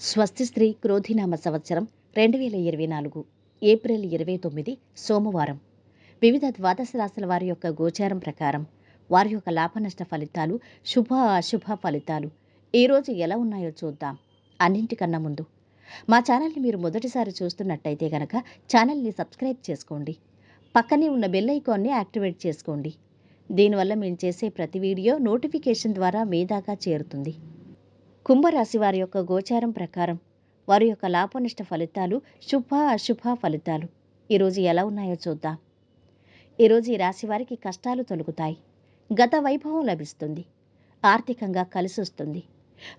స్వస్తి స్త్రీ క్రోధినామ సంవత్సరం రెండు వేల ఇరవై నాలుగు ఏప్రిల్ ఇరవై తొమ్మిది సోమవారం. వివిధ ద్వాదశ రాశుల వారి యొక్క గోచారం ప్రకారం వారి యొక్క లాభనష్ట ఫలితాలు శుభ అశుభ ఫలితాలు ఈరోజు ఎలా ఉన్నాయో చూద్దాం అన్నింటికన్నా ముందు. మా ఛానల్ని మీరు మొదటిసారి చూస్తున్నట్టయితే గనక ఛానల్ని సబ్స్క్రైబ్ చేసుకోండి. పక్కనే ఉన్న బెల్ ఐకాన్ని యాక్టివేట్ చేసుకోండి. దీనివల్ల మేము చేసే ప్రతి వీడియో నోటిఫికేషన్ ద్వారా మీ దాకా చేరుతుంది. కుంభరాశి వారి యొక్క గోచారం ప్రకారం వారి యొక్క లాభనిష్ట ఫలితాలు శుభ అశుభ ఫలితాలు. ఈరోజు ఎలా ఉన్నాయో చూద్దాం. ఈరోజు ఈ రాశి వారికి కష్టాలు తొలగుతాయి. గత వైభవం లభిస్తుంది. ఆర్థికంగా కలిసి వస్తుంది.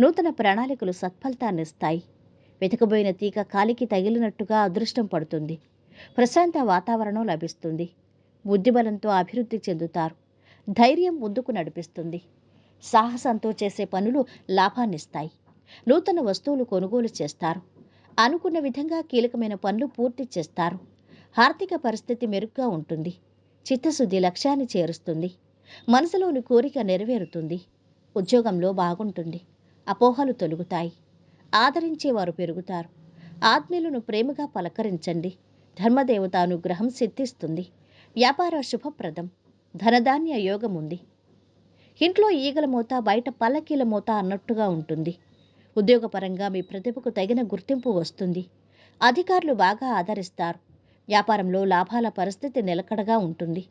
నూతన ప్రణాళికలు సత్ఫలితాన్నిస్తాయి వెతకబోయిన తీగ కాలికి తగిలినట్టుగా అదృష్టం పడుతుంది. ప్రశాంత వాతావరణం లభిస్తుంది. బుద్ధిబలంతో అభివృద్ధి చెందుతారు. ధైర్యం ముందుకు నడిపిస్తుంది. సాహసంతో చేసే పనులు లాభాన్నిస్తాయి. నూతన వస్తువులు కొనుగోలు చేస్తారు. అనుకున్న విధంగా కీలకమైన పనులు పూర్తి చేస్తారు. ఆర్థిక పరిస్థితి మెరుగ్గా ఉంటుంది. చిత్తశుద్ధి లక్ష్యాన్ని చేరుస్తుంది. మనసులోని కోరిక నెరవేరుతుంది. ఉద్యోగంలో బాగుంటుంది. అపోహలు తొలుగుతాయి. ఆదరించేవారు పెరుగుతారు. ఆత్మీయులను ప్రేమగా పలకరించండి. ధర్మదేవత అనుగ్రహం సిద్ధిస్తుంది. వ్యాపార శుభప్రదం. ధనధాన్య యోగం ఉంది. ఇంట్లో ఈగల మూత బయట పల్లకీల మూత అన్నట్టుగా ఉంటుంది. ఉద్యోగపరంగా మీ ప్రతిభకు తగిన గుర్తింపు వస్తుంది. అధికారులు బాగా ఆదరిస్తారు. వ్యాపారంలో లాభాల పరిస్థితి నిలకడగా ఉంటుంది.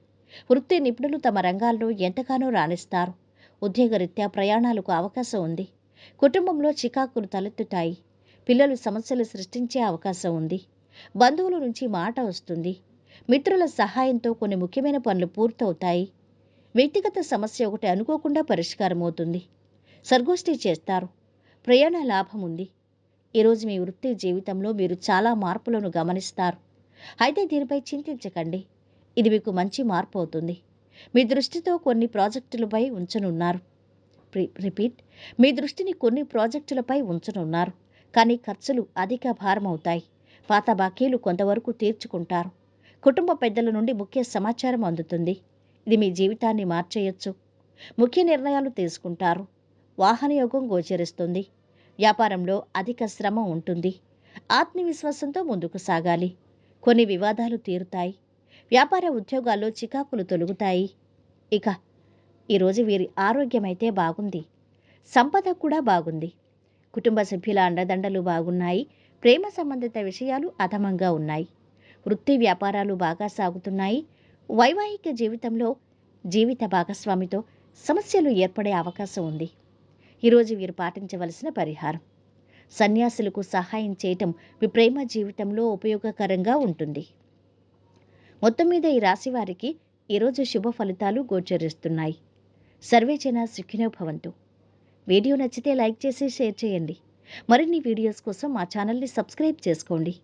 వృత్తి నిపుణులు తమ రంగాల్లో ఎంతగానో రాణిస్తారు. ఉద్యోగరీత్యా ప్రయాణాలకు అవకాశం ఉంది. కుటుంబంలో చికాకులు తలెత్తుతాయి. పిల్లలు సమస్యలు సృష్టించే అవకాశం ఉంది. బంధువుల నుంచి మాట వస్తుంది. మిత్రుల సహాయంతో కొన్ని ముఖ్యమైన పనులు పూర్తవుతాయి. వ్యక్తిగత సమస్య ఒకటి అనుకోకుండా పరిష్కారం అవుతుంది సర్గోష్ఠి చేస్తారు. ప్రయాణ లాభం ఉంది. ఈరోజు మీ వృత్తి జీవితంలో మీరు చాలా మార్పులను గమనిస్తారు. అయితే దీనిపై చింతించకండి. ఇది మీకు మంచి మార్పు అవుతుంది. మీ దృష్టితో కొన్ని ప్రాజెక్టులపై ఉంచనున్నారు. రిపీట్. మీ దృష్టిని కొన్ని ప్రాజెక్టులపై ఉంచనున్నారు. కానీ ఖర్చులు అధిక భారం అవుతాయి. పాత బాకీలు కొంతవరకు తీర్చుకుంటారు. కుటుంబ పెద్దల నుండి ముఖ్య సమాచారం అందుతుంది. ఇది మీ జీవితాన్ని మార్చేయొచ్చు. ముఖ్య నిర్ణయాలు తీసుకుంటారు. వాహనయోగం గోచరిస్తుంది. వ్యాపారంలో అధిక శ్రమ ఉంటుంది. ఆత్మవిశ్వాసంతో ముందుకు సాగాలి. కొన్ని వివాదాలు తీరుతాయి. వ్యాపార ఉద్యోగాల్లో చికాకులు తొలుగుతాయి. ఇక ఈరోజు వీరి ఆరోగ్యం అయితే బాగుంది. సంపద కూడా బాగుంది. కుటుంబ సభ్యుల అండదండలు బాగున్నాయి. ప్రేమ సంబంధిత విషయాలు అధమంగా ఉన్నాయి. వృత్తి వ్యాపారాలు బాగా సాగుతున్నాయి. వైవాహిక జీవితంలో జీవిత భాగస్వామితో సమస్యలు ఏర్పడే అవకాశం ఉంది. ఈరోజు వీరు పాటించవలసిన పరిహారం. సన్యాసులకు సహాయం చేయటం మీ ప్రేమ జీవితంలో ఉపయోగకరంగా ఉంటుంది. మొత్తం మీద ఈ రాశి వారికి ఈరోజు శుభ ఫలితాలు గోచరిస్తున్నాయి. సర్వేజన సుఖినో భవంతు. వీడియో నచ్చితే లైక్ చేసి షేర్ చేయండి. మరిన్ని వీడియోస్ కోసం మా ఛానల్ని సబ్స్క్రైబ్ చేసుకోండి.